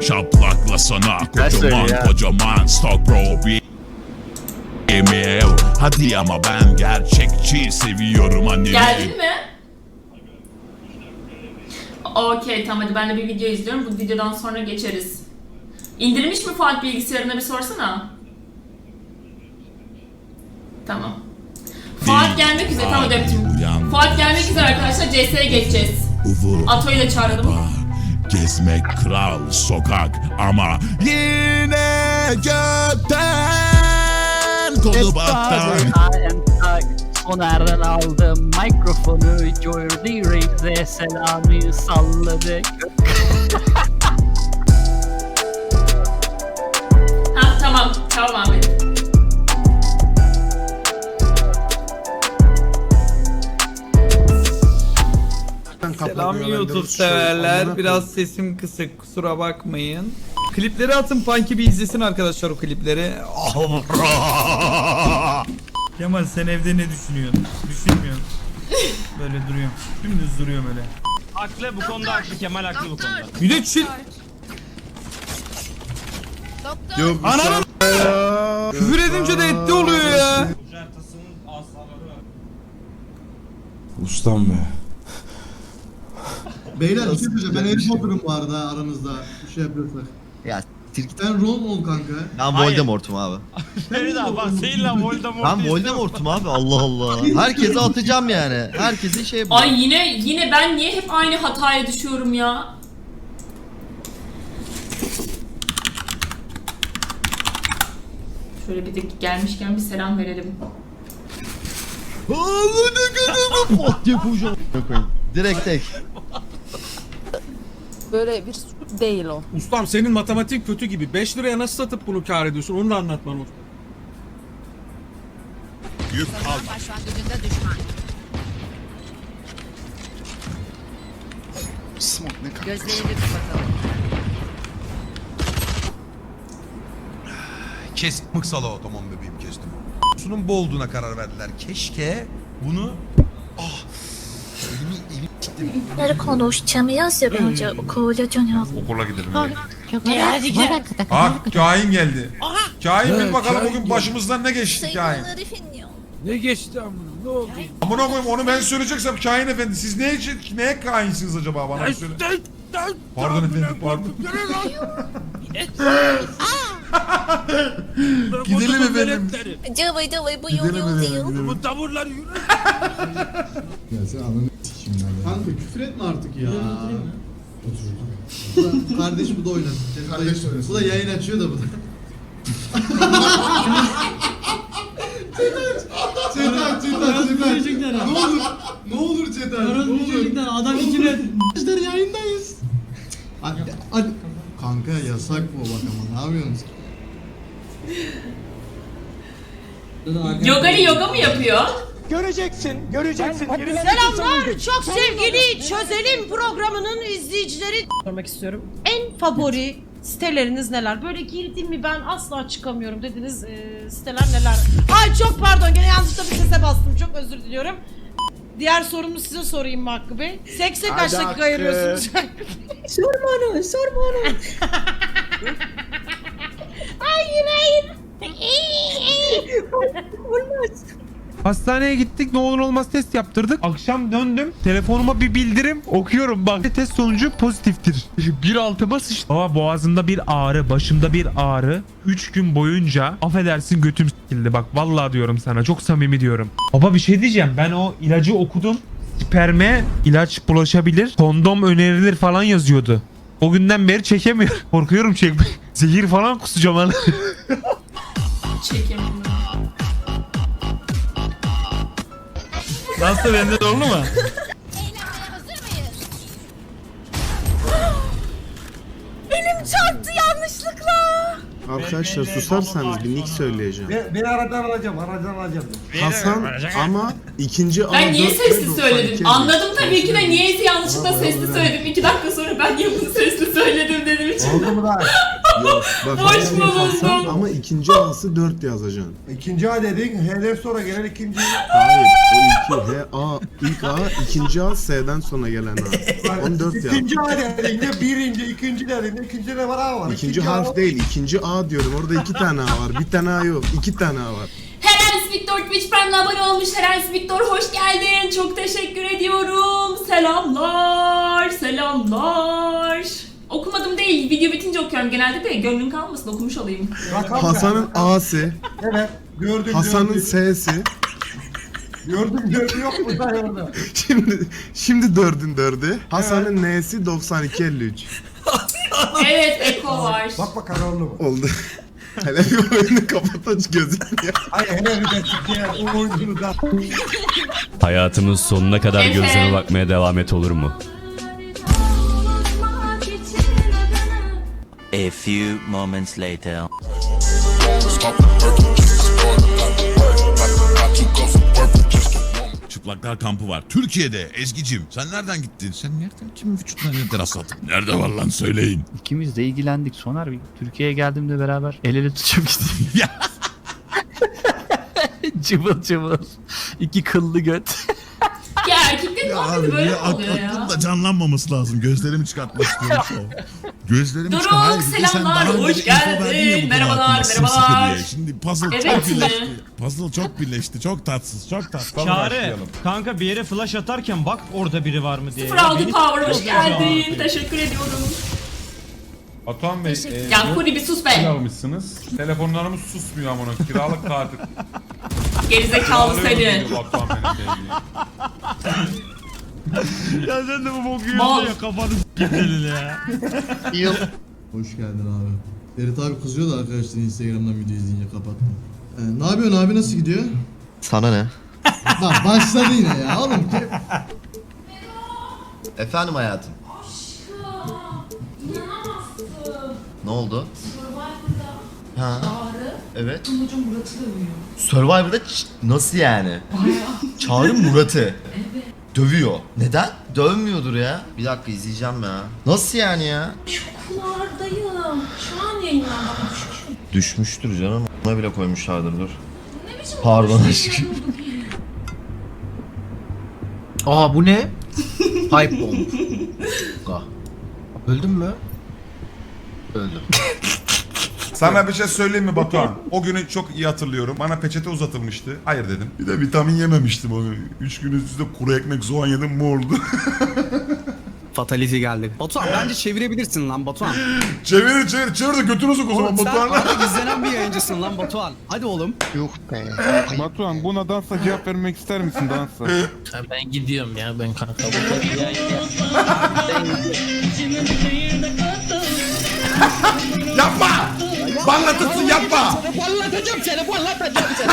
Şaplakla sana söylüyor kocaman kocaman stock bro bir Emel Hadi ama ben gerçekçi seviyorum annemi Geldin mi? Okey tamam hadi ben de bir video izliyorum. Bu videodan sonra geçeriz. İndirmiş mi Fuat bilgisayarına bir sorsana. Tamam. Fuat gelmek üzere. Tamam. Uyan. Fuat gelmek üzere arkadaşlar. CS'ye geçeceğiz. Ato'yu da çağıralım. Gezmek kral sokak ama yine gökten kolu battan. Soner'den aldım mikrofonu Jordi Riggs'e selamı salladık Selam YouTube severler. Biraz sesim kısık kusura bakmayın. Klipleri atın Punky bir izlesin arkadaşlar o klipleri. Kemal sen evde ne düşünüyorsun? Düşünmüyorsun. Böyle duruyor. Dümdüz duruyor böyle. Haklı bu konuda haklı Kemal haklı bu konuda. Bir de çil... Yok Ananın Küfür edince de etti oluyor ya. Ustam be. Beyler bir şey söyleyeceğim. Ben Harry Potter'ım bu arada aranızda. Bir şey yapıyorsak. Ya Tirgit. Ben Ron ol kanka. Ben Hayır. Voldemort'um abi. Ferit abi bak seninle Voldemort Ben Voldemort'um abi Allah Allah. Herkese atacağım yani. Herkesin şey bu. Ay yine yine ben niye hep aynı hataya düşüyorum ya? Şöyle bir de gelmişken bir selam verelim. Pot diye koyacağım. Koyayım. Direkt tek. Böyle bir su değil o. Ustam senin matematik kötü gibi. 5 liraya nasıl satıp bunu kar ediyorsun? Onu da anlat bana. Yük al Gözlerini kapatalım. Kes mıksala o tamam bebeğim kestim. Sunun bu olduğuna karar verdiler. Keşke bunu... Ah! Elimi, elimi çektim. 를 konuşamıyoruz önce koyacağım. Okula gidelim. Hadi gel. Ah kain geldi. Kain bil bakalım bugün başımızdan ne geçti kain. Ne geçti amına? Ne oldu? Amına koyayım onu ben söyleyeceksem kain efendi. Siz neye, neye kainsiniz acaba bana bir söyle. Pardon efendim pardon. Gidelim efendim. Cıvıy cıvıy bu Gidelim yıl yıl efendim. yıl. Bu tavırlar yürü. Kanka küfür etme artık ya. Bu da, kardeş bu da oynasın. Kardeş Bu da yayın açıyor da bu da. Çetan, Çetan, Çetan. Ne olur, ne olur Çetan, ne olur. Adam ikile. Arkadaşlar yayındayız. Hadi, hadi. Kanka yasak mı bak ama ne yapıyorsunuz? Yogali yoga mı yapıyor? Selamlar. Çok sevgili Çözelim programının izleyicileri. Sormak istiyorum. En favori siteleriniz neler? Böyle girdim mi ben asla çıkamıyorum dediniz e, siteler neler? Ay çok pardon gene yanlışlıkla bir sese bastım. Çok özür diliyorum. Diğer sorumu size sorayım mı Hakkı Bey? Sekse kaç dakika ayırıyorsunuz? sorma onu, sorma onu. hayır, hayır. Hastaneye gittik ne olur olmaz test yaptırdık. Akşam döndüm telefonuma bir bildirim okuyorum bak test sonucu pozitiftir. Bir altıma sıçtı. Baba boğazımda bir ağrı başımda bir ağrı. 3 gün boyunca affedersin götüm sikildi bak vallahi diyorum sana çok samimi diyorum. Baba bir şey diyeceğim ben o ilacı okudum. Sperme ilaç bulaşabilir kondom önerilir falan yazıyordu. O günden beri çekemiyorum. Korkuyorum çekmek. Zehir falan kusacağım hani. Çekemiyorum. Nasıl bende de oldu mu? Çarptı yanlışlıkla. Arkadaşlar susarsanız bir nick söyleyeceğim. Beni aradan alacağım aradan alacağım. Hasan ama ikinci Ben niye A4 sesli söyledim? 92 Anladım tabii ki de niyeyse yanlışlıkla sesli söyledim. İki dakika sonra ben niye bunu sesli söyledim dedim için. Oldu mu lan? Bak, Boş Hasan bulundum. Ama ikinci A'sı 4 yazacaksın. İkinci A dedin, H'den sonra gelen ikinci. Hayır. O iki H A ilk A ikinci A S'den sonra gelen A. 14 yaz. İkinci A dediğinde birinci, ikinci dediğinde ikinci de var A var. İkinci A harf var. değil, ikinci A diyorum. Orada iki tane A var. Bir tane A yok. iki tane A var. Herens Victor Twitch Prime'la abone olmuş. Herens Victor hoş geldin. Çok teşekkür ediyorum. Selamlar. Selamlar. Okumadım değil. Video bitince okuyorum genelde de. Gönlün kalmasın okumuş olayım. Rakam Hasan'ın A'sı, Evet, gördüm Hasan'ın gördüm. S'si. Gördüm gördüm yok mu da orada? Şimdi şimdi dördün dördü. Hasan'ın N'si 9253. Evet Eko var. Bak bak kararlı bu. Oldu. Hele bir oyunu kapat aç gözünü ya. Ay hele bir de çıktı ya. O oyuncunu da. Hayatımız sonuna kadar Efe. gözlerine bakmaya devam et olur mu? A few moments later. Çıplaklar kampı var. Türkiye'de Ezgi'cim. Sen nereden gittin? Sen nereden kimin vücuduna nereden rastladın? Nerede var lan söyleyin. İkimiz de ilgilendik. Soner bir Türkiye'ye geldiğimde beraber el ele tutuşup gittik. Cıvıl cıvıl. İki kıllı göt. Ya muhabbeti böyle mi oluyor ya? aklımda canlanmaması lazım. Gözlerimi çıkartmak istiyorum şu an. Gözlerimi Doruk, çıkar. Hayır, selamlar, hoş ya geldin. Merhabalar, merhabalar. diye. Şimdi puzzle Evet çok mi? birleşti. Puzzle çok birleşti. Çok tatsız. Çok tatsız. Çağrı kanka bir yere flash atarken bak orada biri var mı diye. 06 Beni Power hoş geldin. ya. Teşekkür ediyorum. Batuhan Bey, Ya Kuri bir sus be. almışsınız. Telefonlarımız susmuyor amına. Kiralık tatil. Gerizekalı seni. Ya sen de bu boku yiyorsun ya kafanı s**tin ya. Hoş geldin abi. Ferit abi kızıyor da arkadaşlar Instagram'dan video izleyince kapattım. Ee, ne yapıyorsun abi nasıl gidiyor? Sana ne? Bak başladı yine ya oğlum ki. Efendim hayatım. Ne oldu? Ha. Evet. Survivor'da ç- nasıl yani? Çağrı Murat'ı. Dövüyor. Neden? Dövmüyordur ya. Bir dakika izleyeceğim ya. Nasıl yani ya? Kulardayım. Şu an yayınlandı. Düşmüştür canım. Ona bile koymuşlardır dur. Pardon aşkım. Aa bu ne? Pipe bomb. Öldün mü? Öldüm. Sana bir şey söyleyeyim mi Batuhan? O günü çok iyi hatırlıyorum. Bana peçete uzatılmıştı. Hayır dedim. Bir de vitamin yememiştim onu. Üç gün üst üste kuru ekmek soğan yedim mu oldu? Fatality geldi. Batuhan bence çevirebilirsin lan Batuhan. çevir çevir çevir de götünü sok o zaman Batuhan. izlenen bir yayıncısın lan Batuhan. Hadi oğlum. Batuhan buna dansa cevap vermek ister misin dansa? Ben gidiyorum ya ben kanka. Yapma! Banlatırsın yapma! Anlatacağım seni, anlatacağım seni.